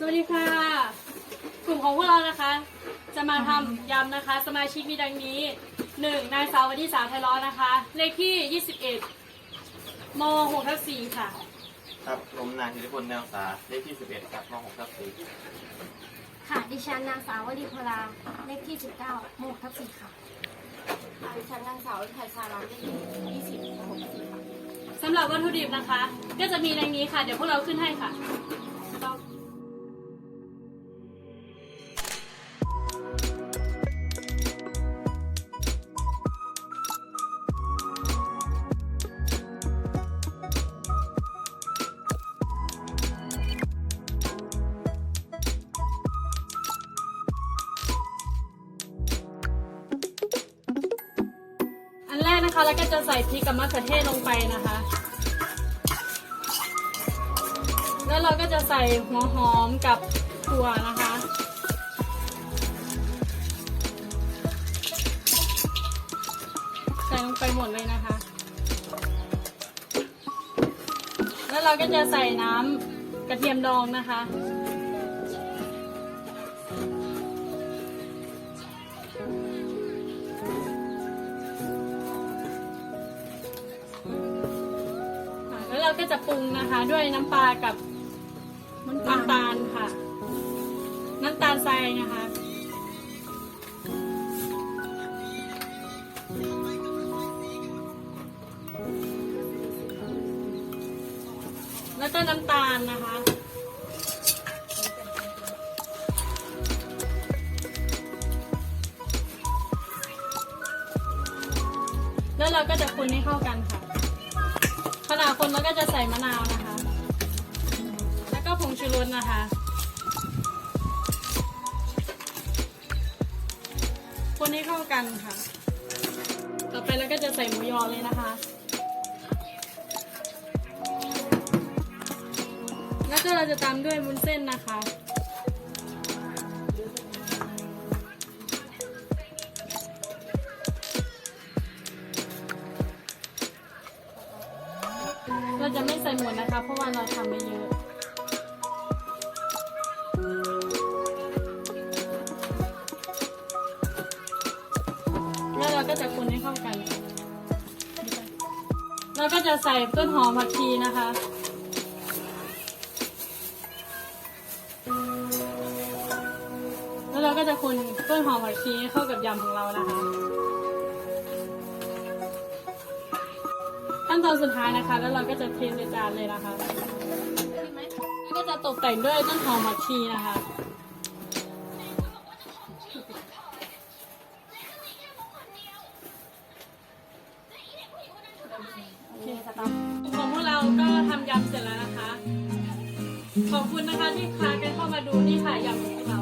สวัสดีค่ะ กลุ่มของพวกเรานะคะ จะมาทำยำนะคะ สมาชิกมีดังนี้หนึ่งนางสาววนิสาไทยร้อนนะคะ เลขที่ 21ม6ทับ4ค่ะ ครับผมนายธิติพลแนวสาเลขที่ 11ครับม6ทับค่ะ ดิฉันนางสาววดีพลาเลขที่ 19หมู่ทับ4ค่ะค่ะดิฉันนางสาววิภัยชาลันเลขที่20หกสิบค่ะ สำหรับวัตถุดิบนะคะ ก็จะมีในนี้ค่ะ เดี๋ยวพวกเราขึ้นให้ค่ะ แรกนะคะแล้วก็จะใส่พริกกับมะเขือเทศลงไปนะคะ แล้วเราก็จะใส่หัวหอมกับถั่วนะคะ ใส่ลงไปหมดเลยนะคะ แล้วเราก็จะใส่น้ำกระเทียมดองนะคะ เราก็จะปรุงนะคะ ด้วยน้ำปลากับน้ำตาลค่ะ น้ำตาลทรายนะคะ แล้วก็น้ำตาลนะคะแล้วเราก็จะคนให้เข้ากันค่ะ ลาคนเราก็จะใส่มะนาวนะคะ แล้วก็ผงชูรสนะคะ คนให้เข้ากันค่ะ ต่อไปเราก็จะใส่หมูยอเลยนะคะ แล้วก็เราจะตามด้วยมุ้นเส้นนะคะ เราจะไม่ใส่หมดนะคะ เพราะว่าเราทำไปเยอะแล้วเราก็จะคนให้เข้ากัน เราก็จะใส่ต้นหอมผักชีนะคะ แล้วเราก็จะคนต้นหอมผักชีเข้ากับยำของเรานะคะ นตอนสุดท้ายนะคะ แล้วเราก็จะเทใส่จานเลยนะคะแล้วก็จะตกแต่งด้วยต้นหอมผักชีนะคะโอเคค่ะตาของพวกเราก็ทำยำเสร็จแล้วนะคะ ขอบคุณนะคะที่พากันเข้ามาดูนี่ค่ะยำของเรา